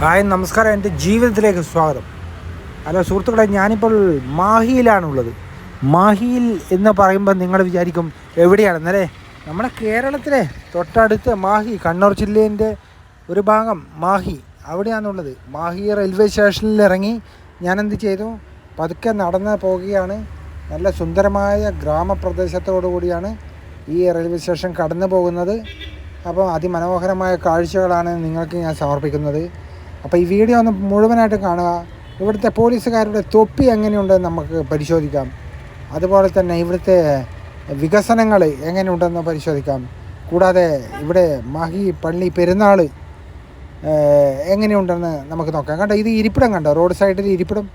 Hi നമസ്കാരം. എന്റെ ജീവിതത്തിലേക്ക് സ്വാഗതം. ഹലോ സുഹൃത്തുക്കളെ ഞാനിപ്പോൾ മാഹിയിലാണുള്ളത്. മാഹിയിൽ എന്ന് പറയുമ്പോൾ നിങ്ങൾ വിചാരിക്കും എവിടെയാണ് എവിടെയാണെന്നല്ലേ? നമ്മുടെ കേരളത്തിലെ തൊട്ടടുത്ത് മാഹി കണ്ണൂർ ജില്ലേന്റെ ഒരു ഭാഗം മാഹി. അവിടെയാണുള്ളത്. മാഹി റെയിൽവേ സ്റ്റേഷനിൽ ഇറങ്ങി ഞാനെന്ത് ചെയ്തു? പതുക്കെ നടന്ന് പോവുകയാണ്. നല്ല സുന്ദരമായ ഗ്രാമപ്രദേശത്തോടു കൂടിയാണ് ഈ റെയിൽവേ സ്റ്റേഷൻ കടന്നു പോകുന്നത് അപ്പോൾ അതിമനോഹരമായ കാഴ്ചകളാണ് നിങ്ങൾക്ക് ഞാൻ സമർപ്പിക്കുന്നത്. അപ്പോൾ ഈ വീഡിയോ ഒന്ന് മുഴുവനായിട്ട് കാണുക. ഇവിടുത്തെ പോലീസുകാരുടെ തൊപ്പി എങ്ങനെയുണ്ടെന്ന് നമുക്ക് പരിശോധിക്കാം. അതുപോലെ തന്നെ ഇവിടുത്തെ വികസനങ്ങൾ എങ്ങനെയുണ്ടെന്ന് പരിശോധിക്കാം. കൂടാതെ ഇവിടെ മഹി പള്ളി പെരുന്നാൾ എങ്ങനെയുണ്ടെന്ന് നമുക്ക് നോക്കാം. കണ്ടോ ഇത് ഇരിപ്പിടം കണ്ടോ? റോഡ് സൈഡിൽ ഇരിപ്പിടം.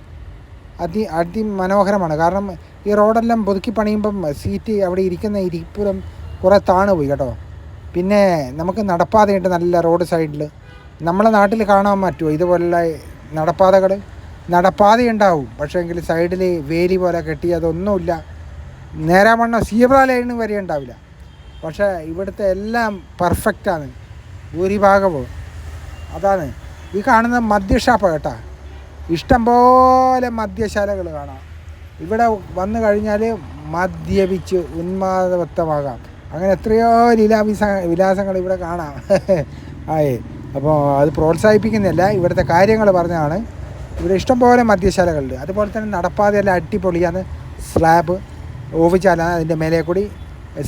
അതി അതിമനോഹരമാണ്. കാരണം ഈ റോഡെല്ലാം പുതുക്കി പണിയുമ്പം സീറ്റ് അവിടെ ഇരിക്കുന്ന ഇരിപ്പിടം കുറേ താണു പോയി കേട്ടോ. പിന്നെ നമുക്ക് നടപ്പാതയുണ്ട് നല്ല റോഡ് സൈഡിൽ നമ്മളെ നാട്ടിൽ കാണാൻ പറ്റുമോ? ഇതുപോലുള്ള നടപ്പാതകൾ? നടപ്പാതയുണ്ടാവും. പക്ഷേ എങ്കിൽ സൈഡിൽ വേലി പോലെ കെട്ടി അതൊന്നുമില്ല. നേരാമണ്ണ സീബ്ര ലൈന് വരെ ഉണ്ടാവില്ല. പക്ഷേ ഇവിടുത്തെ എല്ലാം പെർഫെക്റ്റാണ് ഭൂരിഭാഗവും. അതാണ്. ഈ കാണുന്ന മദ്യഷാപ്പ് കേട്ടാ. ഇഷ്ടംപോലെ മദ്യശാലകൾ കാണാം. ഇവിടെ വന്നു കഴിഞ്ഞാൽ മദ്യപിച്ച് ഉന്മാദവത്തമാകാം. അങ്ങനെ എത്രയോ ലീലാവിസ വിലാസങ്ങൾ ഇവിടെ കാണാം. ആയേ. അപ്പോൾ അത് പ്രോത്സാഹിപ്പിക്കുന്നില്ല ഇവിടുത്തെ കാര്യങ്ങൾ പറഞ്ഞതാണ്. ഇവിടെ ഇഷ്ടംപോലെ മദ്യശാലകളുണ്ട്. അതുപോലെ തന്നെ നടപ്പാതെല്ലാം അടിപൊളിയാണ് സ്ലാബ് ഓവിച്ചാലാണ് അതിന്റെ മേലെ കൂടി.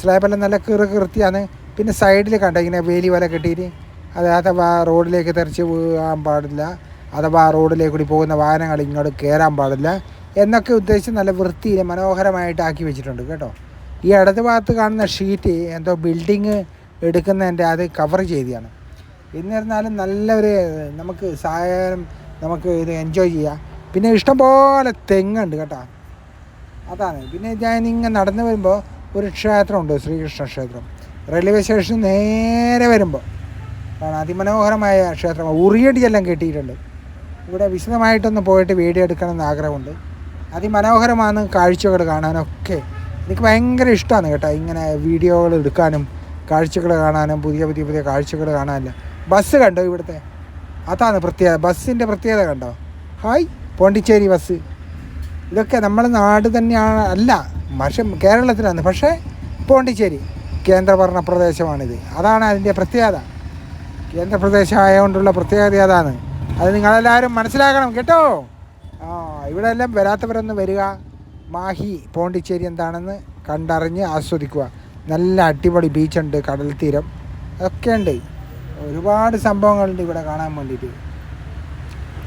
സ്ലാബെല്ലാം നല്ല കീറ് കീർത്തിയാണ്. പിന്നെ സൈഡിൽ കണ്ട ഇങ്ങനെ വേലി വല കെട്ടിയിട്ട്? അത് അഥവാ റോഡിലേക്ക് തെറിച്ച് വീഴാൻ പാടില്ല. അഥവാ റോഡിലേക്ക് കൂടി പോകുന്ന വാഹനങ്ങൾ ഇങ്ങോട്ട് കയറാൻ പാടില്ല. എന്നൊക്കെ ഉദ്ദേശിച്ച് നല്ല വൃത്തിയിൽ മനോഹരമായിട്ട് ആക്കി വെച്ചിട്ടുണ്ട് കേട്ടോ. ഈ ഇടത് ഭാഗത്ത് കാണുന്ന ഷീറ്റ് എന്തോ ബിൽഡിങ് എടുക്കുന്നതിന്റെ അത് കവർ ചെയ്തതാണ്. എന്നിരുന്നാലും നല്ലൊരു നമുക്ക് സഹായം നമുക്ക് ഇത് എൻജോയ് ചെയ്യാം. പിന്നെ ഇഷ്ടംപോലെ തെങ്ങുണ്ട് കേട്ടോ. അതാണ്. പിന്നെ ഞാൻ ഇങ്ങനെ നടന്നു വരുമ്പോൾ ഒരു ക്ഷേത്രമുണ്ട് ശ്രീകൃഷ്ണ ക്ഷേത്രം. റെയിൽവേ സ്റ്റേഷൻ നേരെ വരുമ്പോൾ ആണ് അതിമനോഹരമായ ക്ഷേത്രം. ഉറിയടിയെല്ലാം കെട്ടിയിട്ടുണ്ട്. ഇവിടെ വിശദമായിട്ടൊന്ന് പോയിട്ട് വീഡിയോ എടുക്കണമെന്ന് ആഗ്രഹമുണ്ട്. അതിമനോഹരമാണ് കാഴ്ചകൾ കാണാനൊക്കെ. എനിക്ക് ഭയങ്കര ഇഷ്ടമാണ് കേട്ടോ ഇങ്ങനെ വീഡിയോകൾ എടുക്കാനും കാഴ്ചകൾ കാണാനും പുതിയ പുതിയ പുതിയ കാഴ്ചകൾ കാണാനില്ല. ബസ് കണ്ടോ ഇവിടുത്തെ? അതാണ് പ്രത്യേകത. ബസ്സിന്റെ പ്രത്യേകത കണ്ടോ? ഹായ് പോണ്ടിച്ചേരി ബസ് ഇതൊക്കെ നമ്മുടെ നാട് തന്നെയാണ് അല്ല പക്ഷെ കേരളത്തിലാണ്. പക്ഷേ പോണ്ടിച്ചേരി കേന്ദ്രഭരണ പ്രദേശമാണിത്. അതാണ് അതിന്റെ പ്രത്യേകത. കേന്ദ്രപ്രദേശം ആയതുകൊണ്ടുള്ള പ്രത്യേകത അതാണ് അത് നിങ്ങളെല്ലാവരും മനസ്സിലാക്കണം കേട്ടോ. ആ ഇവിടെ എല്ലാം വരാത്തവരൊന്ന് വരിക. മാഹി പോണ്ടിച്ചേരി എന്താണെന്ന് കണ്ടറിഞ്ഞ് ആസ്വദിക്കുക. നല്ല അടിപൊളി ബീച്ചുണ്ട് കടൽ തീരം ഒക്കെ ഉണ്ട്. ഒരുപാട് സംഭവങ്ങളുണ്ട് ഇവിടെ കാണാൻ വേണ്ടിയിട്ട്.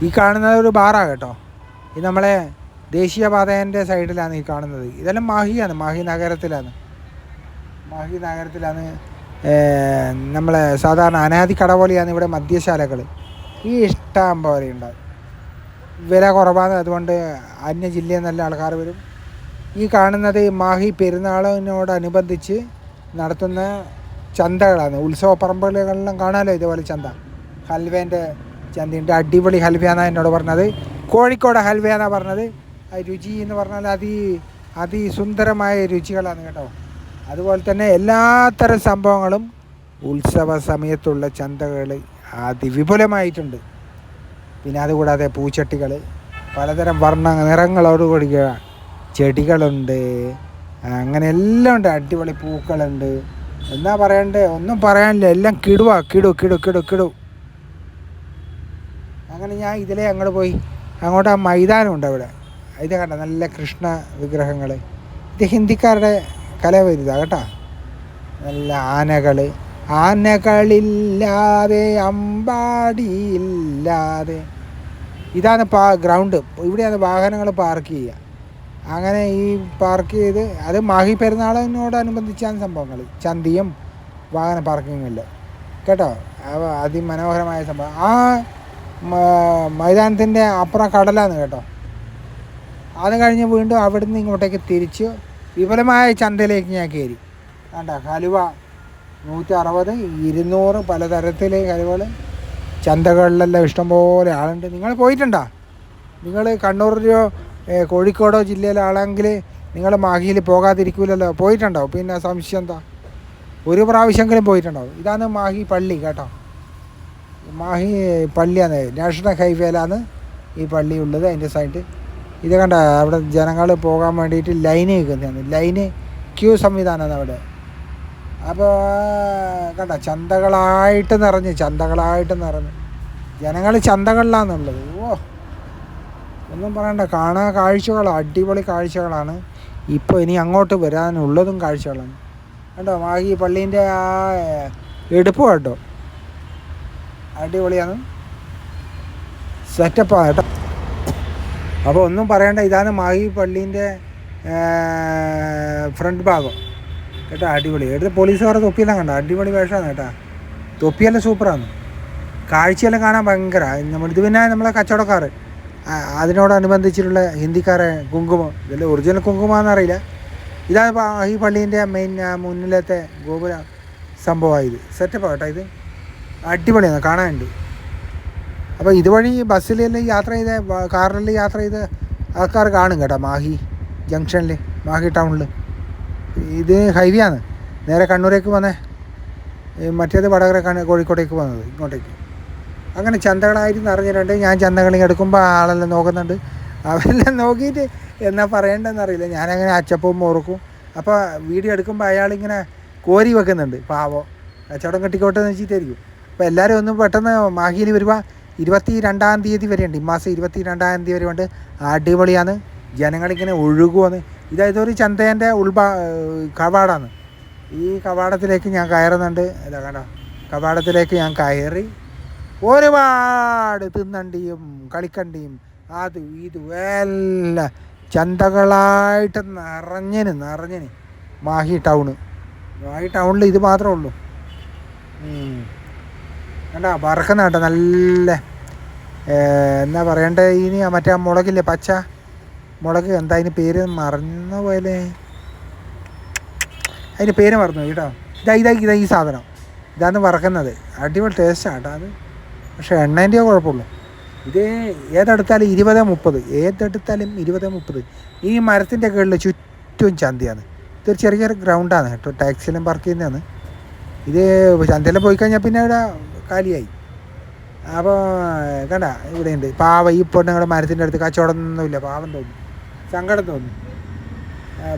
ഈ കാണുന്നത് ഒരു ബാറാണ് കേട്ടോ. ഇത് നമ്മളെ ദേശീയപാതേന്റെ സൈഡിലാണ് ഈ കാണുന്നത്. ഇതെല്ലാം മാഹിയാണ് മാഹി നഗരത്തിലാണ്. മാഹി നഗരത്തിലാണ് നമ്മളെ സാധാരണ അനാദി കട പോലെയാണ് ഇവിടെ മദ്യശാലകൾ ഈ ഇഷ്ടം പോലെ ഉണ്ടാവും വില കുറവാണ് അതുകൊണ്ട് അന്യ ജില്ലയിൽ നല്ല ആൾക്കാർ വരും. ഈ കാണുന്നത് മാഹി പെരുന്നാളിനോടനുബന്ധിച്ച് നടത്തുന്ന ചന്തകളാണ്. ഉത്സവ പറമ്പുകളിലെല്ലാം കാണാമല്ലോ ഇതുപോലെ ചന്ത. ഹൽവേന്റെ ചന്തയുണ്ട്. അടിപൊളി ഹൽവയാണ് എന്നോട് പറഞ്ഞത്. കോഴിക്കോട് ഹൽവയാണ് പറഞ്ഞത്. രുചി എന്ന് പറഞ്ഞാൽ അതി അതിസുന്ദരമായ രുചികളാണ് കേട്ടോ. അതുപോലെ തന്നെ എല്ലാത്തരം സംഭവങ്ങളും ഉത്സവ സമയത്തുള്ള ചന്തകൾ അതിവിപുലമായിട്ടുണ്ട്. പിന്നെ അതുകൂടാതെ പൂച്ചട്ടികൾ പലതരം വർണ നിറങ്ങളോടുകൂടിയ ചെടികളുണ്ട്. അങ്ങനെ എല്ലാം ഉണ്ട്. അടിപൊളി പൂക്കളുണ്ട്. എന്നാ പറയണ്ടേ? ഒന്നും പറയാനില്ല. എല്ലാം കിടുവാ. കിടു കിടു കിടു കിടു. അങ്ങനെ ഞാൻ ഇതിലേ അങ്ങോട്ട് പോയി. അങ്ങോട്ട് ആ മൈതാനമുണ്ട് അവിടെ. ഇത് കണ്ട നല്ല കൃഷ്ണ വിഗ്രഹങ്ങൾ ഇത് ഹിന്ദിക്കാരുടെ കലാപരിത കേട്ടോ. നല്ല ആനകൾ ആനകളില്ലാതെ അമ്പാടിയില്ലാതെ. ഇതാണ് പാ ഗ്രൗണ്ട്. ഇവിടെയാണ് വാഹനങ്ങൾ പാർക്ക് ചെയ്യുക. അങ്ങനെ ഈ പാർക്ക് ചെയ്ത് അത് മാഹി പെരുന്നാളിനോടനുബന്ധിച്ചാണ് സംഭവങ്ങൾ ചന്തിയും വാഹന പാർക്കിങ്ങിൽ കേട്ടോ? അതിമനോഹരമായ സംഭവം. ആ മൈതാനത്തിന്റെ അപ്പുറം കടലാണ് കേട്ടോ. അത് കഴിഞ്ഞ് വീണ്ടും അവിടുന്ന് ഇങ്ങോട്ടേക്ക് തിരിച്ച് വിപുലമായ ചന്തയിലേക്ക് ഞാൻ കയറി. വേണ്ട ഹലുവ നൂറ്റി അറുപത് ഇരുന്നൂറ് പലതരത്തിലെ ഹലുവകൾ ചന്തകളിലെല്ലാം ഇഷ്ടംപോലെ ആളുണ്ട്. നിങ്ങൾ പോയിട്ടുണ്ടോ? നിങ്ങൾ കണ്ണൂരിലോ ഏ, കോഴിക്കോടോ ജില്ലയിലാണെങ്കിൽ നിങ്ങൾ മാഹിയിൽ പോകാതിരിക്കില്ലല്ലോ പോയിട്ടുണ്ടോ പിന്നെ സംശയം എന്താ? ഒരു പ്രാവശ്യമെങ്കിലും പോയിട്ടുണ്ടാവും. ഇതാണ് മാഹി പള്ളി കേട്ടോ. മാഹി പള്ളിയാണ്. നാഷണൽ ഹൈവേയിലാണ് ഈ പള്ളി ഉള്ളത്. അതിന്റെ സൈഡ്. ഇത് കണ്ട അവിടെ ജനങ്ങൾ പോകാൻ വേണ്ടിയിട്ട് ലൈന് നിൽക്കുന്നതാണ് ലൈന് ക്യൂ സംവിധാനമാണ് അവിടെ. അപ്പോൾ കണ്ട ചന്തകളായിട്ട് നിറഞ്ഞ് ചന്തകളായിട്ട് നിറഞ്ഞ്. ജനങ്ങൾ ചന്തകളിലാണെന്നുള്ളത് ഒന്നും പറയണ്ട. കാണാൻ കാഴ്ചകൾ അടിപൊളി കാഴ്ചകളാണ്. ഇപ്പോൾ ഇനി അങ്ങോട്ട് വരാനുള്ളതും കാഴ്ചകളാണ്. കേട്ടോ മാഹി പള്ളീന്റെ ആ എടുപ്പ് കേട്ടോ അടിപൊളിയാണ്. സെറ്റപ്പാണ് കേട്ടോ. അപ്പോൾ ഒന്നും പറയണ്ട ഇതാണ് മാഹി പള്ളീന്റെ ഫ്രണ്ട് ഭാഗം. കേട്ടോ അടിപൊളി. എടുത്ത് പോലീസുകാരെ തൊപ്പിയെല്ലാം കണ്ടോ? അടിപൊളി വേഷമാണ് കേട്ടോ. തൊപ്പിയെല്ലാം സൂപ്പറാണ് കാഴ്ചയെല്ലാം കാണാൻ ഭയങ്കര. നമ്മൾ ഇത് പിന്നെ നമ്മളെ കച്ചവടക്കാർ അതിനോടനുബന്ധിച്ചിട്ടുള്ള ഹിന്ദിക്കാരെ കുങ്കുമം ഇതിൽ ഒറിജിനൽ കുങ്കുമമാണെന്നറിയില്ല ഇതാണ് ഈ പള്ളീന്റെ മെയിൻ മുന്നിലത്തെ ഗോപുര സംഭവമായത്. സെറ്റപ്പ് കേട്ടോ ഇത്. അടിപൊളിയാണ് കാണാനുണ്ട്. അപ്പോൾ ഇതുവഴി ബസ്സിലെല്ലാം യാത്ര ചെയ്ത് കാറിൽ യാത്ര ചെയ്ത് ആൾക്കാർ കാണും കേട്ടോ മാഹി ജംഗ്ഷനിൽ മാഹി ടൗണിൽ ഇത് ഹൈവേ ആണ്. നേരെ കണ്ണൂരേക്ക് വന്നേ. മറ്റേത് വടകര കോഴിക്കോട്ടേക്ക് വന്നത് ഇങ്ങോട്ടേക്ക്. അങ്ങനെ ചന്തകളായിട്ട് നിറഞ്ഞിട്ടുണ്ട് ഞാൻ ചന്തകളിൽ എടുക്കുമ്പോൾ ആളെല്ലാം നോക്കുന്നുണ്ട്. അവരെല്ലാം നോക്കിയിട്ട് എന്നാ പറയേണ്ടതെന്ന് അറിയില്ല. ഞാനങ്ങനെ അച്ചപ്പവും മുറുക്കും. അപ്പോൾ വീഡിയോ എടുക്കുമ്പോൾ അയാളിങ്ങനെ കോരി വെക്കുന്നുണ്ട്. പാവോ. കച്ചവടം കെട്ടിക്കോട്ടെന്ന് വെച്ചിട്ടായിരിക്കും. അപ്പോൾ എല്ലാവരും ഒന്ന് പെട്ടെന്ന് മാഹിയിൽ വരുമ്പോൾ ഇരുപത്തി രണ്ടാം തീയതി വരെയുണ്ട്. ഈ മാസം ഇരുപത്തി രണ്ടാം തീയതി വരെ ഉണ്ട് അടിപൊളിയാണ്. ജനങ്ങളിങ്ങനെ ഒഴുകുമെന്ന് ഇതായത് ഒരു ചന്തേന്റെ ഉൾഭാ കവാടാണ്. ഈ കവാടത്തിലേക്ക് ഞാൻ കയറുന്നുണ്ട്. ഇതാ കണ്ടോ? കവാടത്തിലേക്ക് ഞാൻ കയറി ഒരുപാട് തിന്നണ്ടിയും കളിക്കണ്ടിയും അത് ഇത് എല്ലാം ചന്തകളായിട്ട് നിറഞ്ഞന് നിറഞ്ഞന്. മാഹി ടൗണ്. മാഹി ടൗണിൽ ഇത് മാത്രമേ ഉള്ളൂ. കണ്ടാ വറക്കുന്ന കേട്ടോ നല്ല എന്നാ പറയണ്ടേ ഇനി? മറ്റേ മുളകില്ലേ പച്ച? മുളക് എന്താ അതിന് പേര്? മറന്ന പോലെ അതിന് പേര് മറന്നു കേട്ടോ. ഇതാ ഇതാ ഇതാ ഈ സാധനം. ഇതാണ് വറക്കുന്നത്. അടിപൊളി ടേസ്റ്റാണ് കേട്ടോ അത്. പക്ഷേ എണ്ണേന്റെയോ കുഴപ്പമുള്ളൂ ഇത് ഏതെടുത്താലും ഇരുപത് മുപ്പത് ഏതെടുത്താലും ഇരുപത് മുപ്പത്. ഈ മരത്തിന്റെ കീഴിൽ ചുറ്റും ചന്തയാണ്. ഇതൊരു ചെറിയ ഗ്രൗണ്ടാണ് കേട്ടോ ടാക്സിയിലും പാർക്ക് ചെയ്യുന്നതാണ്. ഇത് ചന്തയിലും പോയി കഴിഞ്ഞാൽ പിന്നെ ഇവിടെ കാലിയായി. അപ്പോൾ കണ്ട ഇവിടെ ഉണ്ട്. പാവ ഈ പെണ്ണുങ്ങളുടെ മരത്തിന്റെ അടുത്ത് കച്ചവടമൊന്നുമില്ല പാവം തോന്നി. സങ്കടം തോന്നി.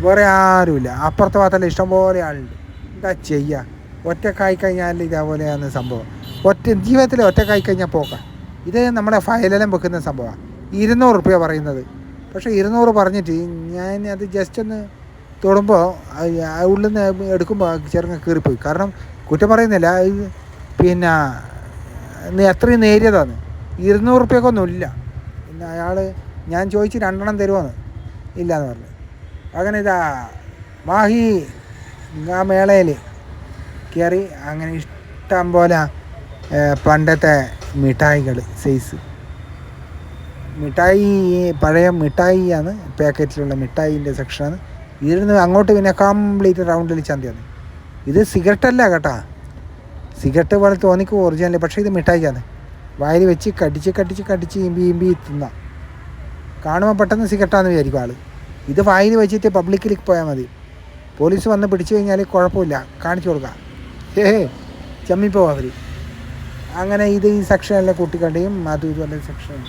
വേറെ ആരുമില്ല. അപ്പുറത്തെ ഭാഗത്തല്ല ഇഷ്ടംപോലെ ആളുണ്ട്. എന്താ ചെയ്യുക? ഒറ്റക്കായി കഴിഞ്ഞാൽ ഇതേപോലെയാണ് സംഭവം. ഒറ്റ ജീവിതത്തിൽ ഒറ്റക്കായി കഴിഞ്ഞാൽ പോക്കാം ഇത് നമ്മുടെ ഫയലെല്ലാം വെക്കുന്ന സംഭവമാണ് ഇരുന്നൂറ് റുപ്യ പറയുന്നത്. പക്ഷേ ഇരുന്നൂറ് പറഞ്ഞിട്ട് ഞാൻ അത് ജസ്റ്റ് ഒന്ന് തൊടുമ്പോൾ ഉള്ളിൽ നിന്ന് എടുക്കുമ്പോൾ ചെറുങ്ങ കീറിപ്പോയി. കാരണം കുറ്റം പറയുന്നില്ല. പിന്നെ എത്രയും നേരിയതാണ്. ഇരുന്നൂറ് റുപ്യക്കൊന്നുമില്ല പിന്നെ അയാൾ ഞാൻ ചോദിച്ച് രണ്ടെണ്ണം തരുമോന്ന് ഇല്ല എന്ന് പറഞ്ഞു. അങ്ങനെ ഇതാ മാഹി ആ മേളയിൽ കയറി അങ്ങനെ ഇഷ്ടം പോലെ പണ്ടത്തെ മിഠായികൾ സൈസ് മിഠായി പഴയ മിഠായിയാണ് പാക്കറ്റിലുള്ള മിഠായിന്റെ സെക്ഷനാണ് ഇതിരുന്ന് അങ്ങോട്ട് പിന്നെ കംപ്ലീറ്റ് റൗണ്ടിൽ ചന്തയാണ് ഇത് സിഗരറ്റല്ല കേട്ടാ. സിഗരറ്റ് പോലെ തോന്നിക്കും ഒറിജിനൽ പക്ഷേ ഇത് മിഠായിയാണ്. വായിൽ വെച്ച് കടിച്ച് കടിച്ച് കടിച്ച് ഇമ്പി ഇമ്പി തിന്ന. കാണുമ്പോൾ പെട്ടെന്ന് സിഗരറ്റാന്ന് വിചാരിക്കും ആൾ ഇത് വായിൽ വെച്ചിട്ട് പബ്ലിക്കിൽ പോയാൽ മതി. പോലീസ് വന്ന് പിടിച്ചു കഴിഞ്ഞാൽ കുഴപ്പമില്ല. കാണിച്ചു കൊടുക്കാം. ഏ ഹേ ചമ്മിപ്പോവും അവർ അങ്ങനെ ഇത് ഈ സെക്ഷനിലെ കൂട്ടിക്കണ്ടിയും അതും ഇതുപോലെ സെക്ഷൻ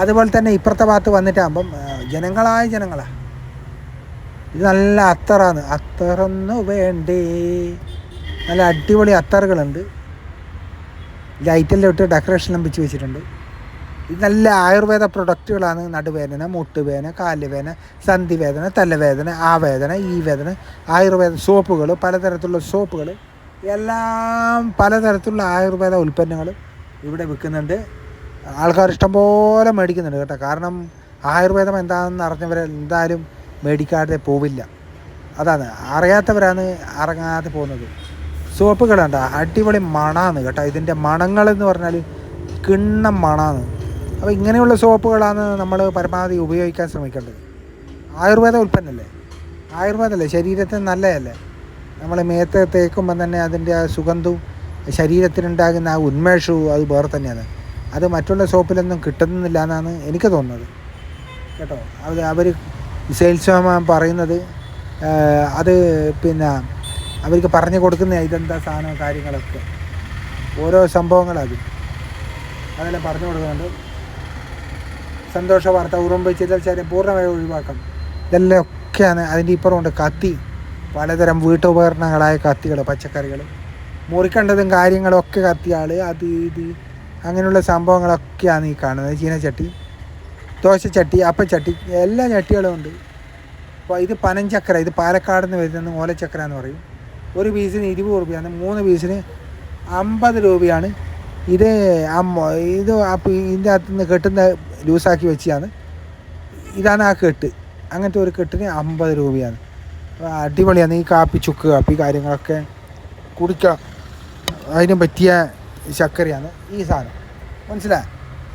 അതുപോലെ തന്നെ ഇപ്പുറത്തെ ഭാഗത്ത് വന്നിട്ടാകുമ്പം ജനങ്ങളായ ജനങ്ങളാ. ഇത് നല്ല അത്തറാണ്. അത്തറൊന്നു വേണ്ടേ. നല്ല അടിപൊളി അത്തറുകളുണ്ട്. ലൈറ്റെല്ലാം ഇട്ട് ഡെക്കറേഷനെല്ലാം വെച്ച് വെച്ചിട്ടുണ്ട്. ഇത് നല്ല ആയുർവേദ പ്രൊഡക്റ്റുകളാണ് നടുവേദന മുട്ടുവേദന കാലുവേദന സന്ധിവേദന തലവേദന ആ വേദന ഈ വേദന ആയുർവേദ സോപ്പുകൾ പലതരത്തിലുള്ള സോപ്പുകൾ എല്ലാം പലതരത്തിലുള്ള ആയുർവേദ ഉൽപ്പന്നങ്ങൾ ഇവിടെ വിൽക്കുന്നുണ്ട്. ആൾക്കാർ ഇഷ്ടംപോലെ മേടിക്കുന്നുണ്ട് കേട്ടോ. കാരണം ആയുർവേദം എന്താണെന്ന് അറിഞ്ഞവർ എന്തായാലും മേടിക്കാതെ പോവില്ല. അതാണ്. അറിയാത്തവരാണ് ഇറങ്ങാതെ പോകുന്നത്. സോപ്പുകളുണ്ട് അടിപൊളി മണമാണ് കേട്ടോ. ഇതിന്റെ മണങ്ങളെന്ന് പറഞ്ഞാൽ കിണ്ണം മണമാണ് അപ്പോൾ ഇങ്ങനെയുള്ള സോപ്പുകളാണ് നമ്മൾ പരമാവധി ഉപയോഗിക്കാൻ ശ്രമിക്കേണ്ടത്. ആയുർവേദ ഉൽപ്പന്നമല്ലേ? ആയുർവേദമല്ലേ? ശരീരത്തിന് നല്ലതല്ലേ? നമ്മൾ മേത്ത് തേക്കുമ്പോൾ തന്നെ അതിന്റെ ആ സുഗന്ധവും ശരീരത്തിനുണ്ടാകുന്ന ആ ഉന്മേഷവും അത് വേറെ തന്നെയാണ്. അത് മറ്റുള്ള സോപ്പിലൊന്നും കിട്ടുന്നില്ല എന്നാണ് എനിക്ക് തോന്നുന്നത്. കേട്ടോ? അത് അവർ സെയിൽസ്മാൻ പറയുന്നത് അത് പിന്നെ അവർക്ക് പറഞ്ഞു കൊടുക്കുന്ന ഇതെന്താ സാധനം കാര്യങ്ങളൊക്കെ. ഓരോ സംഭവങ്ങളത് അതെല്ലാം പറഞ്ഞു കൊടുക്കുന്നുണ്ട്. സന്തോഷ വാർത്ത ഉറുമ്പ് ചിതൽച്ചാരം പൂർണമായി ഒഴിവാക്കണം ഇതെല്ലാം ഒക്കെയാണ് അതിന്റെ ഇപ്പുറമുണ്ട് കത്തി പലതരം വീട്ടുപകരണങ്ങളായ കത്തികൾ പച്ചക്കറികൾ മുറിക്കേണ്ടതും കാര്യങ്ങളും ഒക്കെ കത്തിയാൾ അത് ഇത് അങ്ങനെയുള്ള സംഭവങ്ങളൊക്കെയാണ് ഈ കാണുന്നത്. ചീനച്ചട്ടി ദോശച്ചട്ടി അപ്പച്ചട്ടി എല്ലാ ചട്ടികളും ഉണ്ട്. അപ്പോൾ ഇത് പനഞ്ചക്കര ഇത് പാലക്കാട് നിന്ന് വരുന്നത് ഓലച്ചക്കര എന്ന് പറയും. ഒരു പീസിന് ഇരുപത് രൂപയാണ് മൂന്ന് പീസിന് അമ്പത് രൂപയാണ്. ഇത് അമ്മ ഇത് അപ്പം ഇതിന്റെ അകത്ത് നിന്ന് കെട്ടുന്ന ലൂസാക്കി വെച്ചാണ് ഇതാണ് ആ കെട്ട്. അങ്ങനത്തെ ഒരു കെട്ടിന് അമ്പത് രൂപയാണ്. അടിപൊളിയാണ് ഈ കാപ്പി ചുക്ക് കാപ്പി കാര്യങ്ങളൊക്കെ കുടിക്കാം അതിന് പറ്റിയ ശർക്കരയാണ് ഈ സാധനം. മനസ്സിലായി?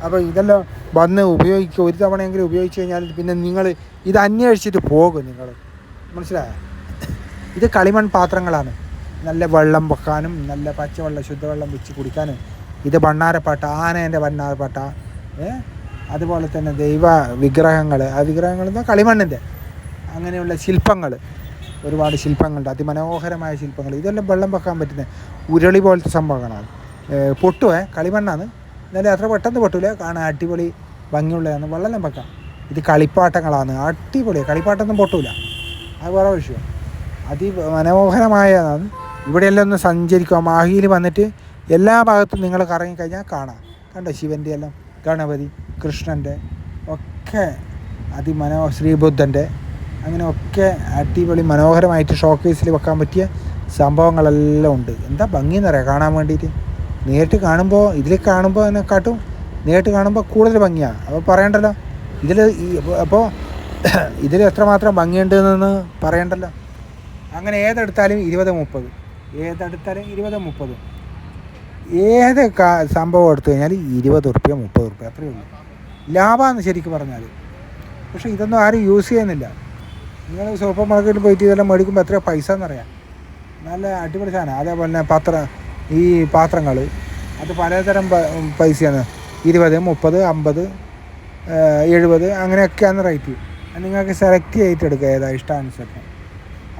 അപ്പോൾ ഇതെല്ലാം വന്ന് ഉപയോഗിക്കുക ഒരു തവണയെങ്കിലും ഉപയോഗിച്ച് കഴിഞ്ഞാൽ പിന്നെ നിങ്ങൾ ഇത് അന്വേഷിച്ചിട്ട് പോകും നിങ്ങൾ മനസ്സിലായോ? ഇത് കളിമൺ പാത്രങ്ങളാണ്. നല്ല വെള്ളം വെക്കാനും നല്ല പച്ചവെള്ളം ശുദ്ധവെള്ളം വെച്ച് കുടിക്കാനും. ഇത് ഭണ്ണാരപ്പാട്ട ആനേന്റെ ഭണ്ണാരപ്പാട്ട ഏ? അതുപോലെ തന്നെ ദൈവ വിഗ്രഹങ്ങൾ ആ വിഗ്രഹങ്ങൾ എന്നാൽ കളിമണ്ണിന്റെ അങ്ങനെയുള്ള ശില്പങ്ങൾ ഒരുപാട് ശില്പങ്ങളുണ്ട്. അതിമനോഹരമായ ശില്പങ്ങൾ. ഇതെല്ലാം വെള്ളം വെക്കാൻ പറ്റുന്ന ഉരുളി പോലത്തെ സംഭവങ്ങളാണ്. പൊട്ടുവേ കളിമണ്ണാണ്. എന്നാലും അത്ര പെട്ടെന്ന് പൊട്ടൂല? കാണാൻ അടിപൊളി ഭംഗിയുള്ളതാണ് വെള്ളം വെക്കാം. ഇത് കളിപ്പാട്ടങ്ങളാണ്. അടിപൊളി. കളിപ്പാട്ടൊന്നും പൊട്ടൂല. അത് വേറെ വിഷയം. അതിമനോഹരമായതാണ്. ഇവിടെയെല്ലാം ഒന്ന് സഞ്ചരിക്കുക. മാഹിയിൽ വന്നിട്ട് എല്ലാ ഭാഗത്തും നിങ്ങൾ കറങ്ങിക്കഴിഞ്ഞാൽ കാണാം. കണ്ടോ ശിവന്റെ എല്ലാം? ഗണപതി കൃഷ്ണന്റെ ഒക്കെ അതിമനോ ശ്രീബുദ്ധന്റെ അങ്ങനെ ഒക്കെ അടിപൊളി മനോഹരമായിട്ട് ഷോക്കേസിൽ വെക്കാൻ പറ്റിയ സംഭവങ്ങളെല്ലാം ഉണ്ട്. എന്താ ഭംഗി എന്നറിയാം കാണാൻ വേണ്ടിയിട്ട് നേരിട്ട് കാണുമ്പോൾ ഇതിൽ കാണുമ്പോൾ അതിനെക്കാട്ടും നേരിട്ട് കാണുമ്പോൾ കൂടുതൽ ഭംഗിയാണ് അപ്പോൾ പറയണ്ടല്ലോ? ഇതിൽ അപ്പോൾ ഇതിൽ എത്രമാത്രം ഭംഗിയുണ്ട് എന്ന് പറയണ്ടല്ലോ? അങ്ങനെ ഏതെടുത്താലും ഇരുപത് മുപ്പത്. ഏതെടുത്താലും ഇരുപത് മുപ്പത്. ഏത് സംഭവം എടുത്തു കഴിഞ്ഞാൽ ഇരുപത് ഉറുപ്പ്യ മുപ്പത് ഉറുപ്പ്യ അത്രയേ ഉള്ളൂ. ലാഭമാണ് ശരിക്കും പറഞ്ഞാൽ പക്ഷേ ഇതൊന്നും ആരും യൂസ് ചെയ്യുന്നില്ല. നിങ്ങൾ സൂപ്പർ മാർക്കറ്റിൽ പോയിട്ട് ഇതെല്ലാം മേടിക്കുമ്പോൾ എത്ര പൈസ എന്നറിയാം. നല്ല അടിപൊളി സാധനം. അതേപോലെ തന്നെ പാത്ര ഈ പാത്രങ്ങൾ അത് പലതരം പൈസയാണ്. ഇരുപത് മുപ്പത് അമ്പത് എഴുപത് അങ്ങനെയൊക്കെയാണ് റേറ്റ്. നിങ്ങൾക്ക് സെലക്ട് ചെയ്തിട്ട് എടുക്കുക ഏതാ ഇഷ്ടാനുസരണം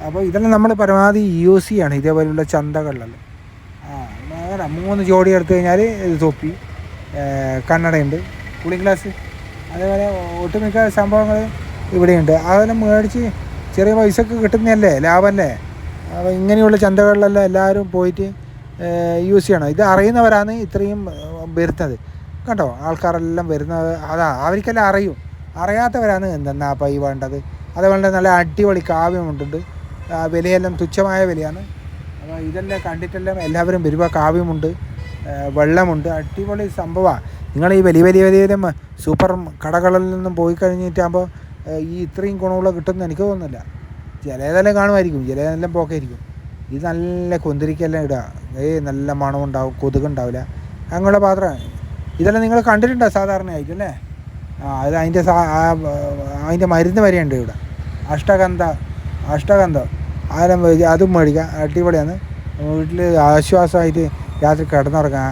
അപ്പോൾ ഇതെല്ലാം നമ്മൾ പരമാവധി യൂസ് ചെയ്യാണ് ഇതേപോലെയുള്ള ചന്തകളിലെല്ലാം ആ മൂന്ന് ജോഡി എടുത്തു കഴിഞ്ഞാൽ തൊപ്പി കണ്ണടയുണ്ട് കൂളിംഗ് ഗ്ലാസ് അതേപോലെ ഒട്ടുമിക്ക സംഭവങ്ങൾ ഇവിടെയുണ്ട്. അതെല്ലാം മേടിച്ച് ചെറിയ പൈസക്ക് കിട്ടുന്നതല്ലേ? ലാഭമല്ലേ അപ്പോൾ ഇങ്ങനെയുള്ള ചന്തകളിലെല്ലാം എല്ലാവരും പോയിട്ട് യൂസ് ചെയ്യണം. ഇത് അറിയുന്നവരാണ് ഇത്രയും വരുന്നത്. കണ്ടോ? ആൾക്കാരെല്ലാം വരുന്നത്. അതാ അവർക്കെല്ലാം അറിയും. അറിയാത്തവരാണ് എന്തെന്നാ അപ്പം ഈ വേണ്ടത്. അതേപോലെ നല്ല അടിപൊളി കാവ്യമുണ്ടുണ്ട് വിലയെല്ലാം തുച്ഛമായ വിലയാണ്. അപ്പോൾ ഇതെല്ലാം കണ്ടിട്ടെല്ലാം എല്ലാവരും വരുമ്പോൾ കാവ്യമുണ്ട് വെള്ളമുണ്ട്. അടിപൊളി സംഭവമാണ് നിങ്ങൾ ഈ വലിയ വലിയ വലിയ വലിയ സൂപ്പർ കടകളിൽ നിന്നും പോയി കഴിഞ്ഞിട്ടാകുമ്പോൾ ഈ ഇത്രയും ഗുണമുള്ള കിട്ടുമെന്ന് എനിക്ക് തോന്നുന്നില്ല. ചിലതെല്ലാം കാണുമായിരിക്കും ചിലതെല്ലാം പോക്കായിരിക്കും. ഇത് നല്ല കുന്തിരിക്കെല്ലാം ഇടുക ഏ നല്ല മണം മണമുണ്ടാവും കൊതുകുണ്ടാവില്ല അങ്ങനെയുള്ള പാത്രമാണ് ഇതെല്ലാം നിങ്ങൾ കണ്ടിട്ടുണ്ടോ? സാധാരണയായിരിക്കും അല്ലേ? ആ അത് അതിന്റെ സാ അതിന്റെ മരുന്ന് വരെയുണ്ട് ഇവിടെ. അഷ്ടഗന്ധ അഷ്ടഗന്ധ. ആരം അതും മേടിക്കാം. അടിപൊളിയാണ്. വീട്ടിൽ ആശ്വാസമായിട്ട് രാത്രി കിടന്നുറങ്ങാം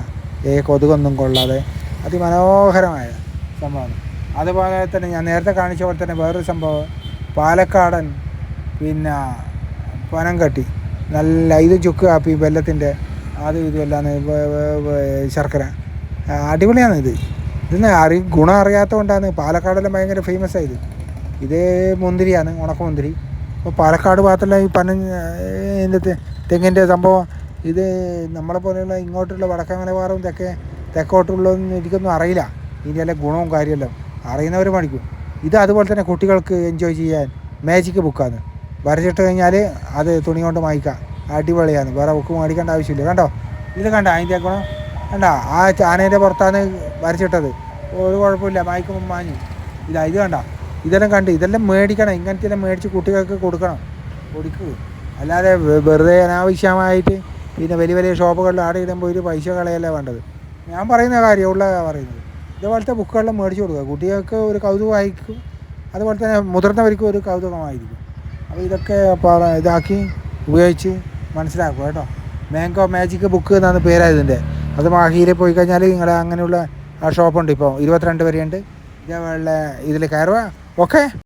ഏ കൊതുകൊന്നും കൊള്ളാതെ. അതിമനോഹരമായ സംഭവമാണ്. അതുപോലെ തന്നെ ഞാൻ നേരത്തെ കാണിച്ച പോലെ തന്നെ വേറൊരു സംഭവം. പാലക്കാടൻ പിന്നെ പനംകട്ടി നല്ല ഇത് ചുക്ക് കാപ്പി വെല്ലത്തിന്റെ അത് ഇതുമെല്ലാം ശർക്കര. അടിപൊളിയാണ് ഇത്. ഇതിന് അറി ഗുണം അറിയാത്തതുകൊണ്ടാണ് പാലക്കാടെല്ലാം ഭയങ്കര ഫേമസ് ആയത് ഇത്. മുന്തിരിയാണ് ഉണക്കമുന്തിരി. അപ്പോൾ പാലക്കാട് ഭാഗത്തുള്ള ഈ പന ഇതിന്റെ തെങ്ങിന്റെ സംഭവം ഇത് നമ്മളെ പോലെയുള്ള ഇങ്ങോട്ടുള്ള വടക്കൻ മലബാറും തെക്കേ തെക്കോട്ടുള്ളതെന്ന് എനിക്കൊന്നും അറിയില്ല. ഇതിന്റെ ഗുണവും കാര്യമെല്ലാം. അറിയുന്നവർ പഠിക്കും ഇത് അതുപോലെ തന്നെ കുട്ടികൾക്ക് എൻജോയ് ചെയ്യാൻ മാജിക് ബുക്കാണ് വരച്ചിട്ട് കഴിഞ്ഞാൽ അത് തുണി കൊണ്ട് മായ്ക്കാം. അടിപൊളിയാണ്. വേറെ ബുക്ക് മേടിക്കേണ്ട ആവശ്യമില്ല. കണ്ടോ? ഇത് കണ്ട? അതിന്റെ ഗുണം. കണ്ട? ആ ആനേന്റെ പുറത്താണ് വരച്ചിട്ടത്. ഒരു കുഴപ്പമില്ല. മായ്ക്കുമ്പോൾ മാഞ്ഞു. ഇല്ല ഇത് കണ്ട? ഇതെല്ലാം കണ്ട് ഇതെല്ലാം മേടിക്കണം. ഇങ്ങനത്തെ എല്ലാം മേടിച്ച് കുട്ടികൾക്ക് കൊടുക്കണം. കൊടുക്കുക അല്ലാതെ വെറുതെ അനാവശ്യമായിട്ട് പിന്നെ വലിയ വലിയ ഷോപ്പുകളിൽ ആടെ ഇടാൻ പോയിട്ട് പൈസ കളയല്ല വേണ്ടത്. ഞാൻ പറയുന്ന കാര്യമുള്ള പറയുന്നത്. ഇതുപോലത്തെ ബുക്കുകളെല്ലാം മേടിച്ച് കൊടുക്കുക. കുട്ടികൾക്ക് ഒരു കൗതുകമായിരിക്കും. അതുപോലെ തന്നെ മുതിർന്നവർക്കും ഒരു കൗതുകമായിരിക്കും. അപ്പോൾ ഇതൊക്കെ ഇതാക്കി ഉപയോഗിച്ച് മനസ്സിലാക്കുക കേട്ടോ. മാങ്കോ മാജിക് ബുക്ക് എന്നാണ് പേരായതിന്റെ അത് മാഹിയിൽ പോയി കഴിഞ്ഞാൽ നിങ്ങളെ അങ്ങനെയുള്ള ആ ഷോപ്പുണ്ട് ഇപ്പോൾ ഇരുപത്തിരണ്ട് വരെയുണ്ട്. ഇതേപോലെ ഇതിൽ കയറുക. ഓക്കെ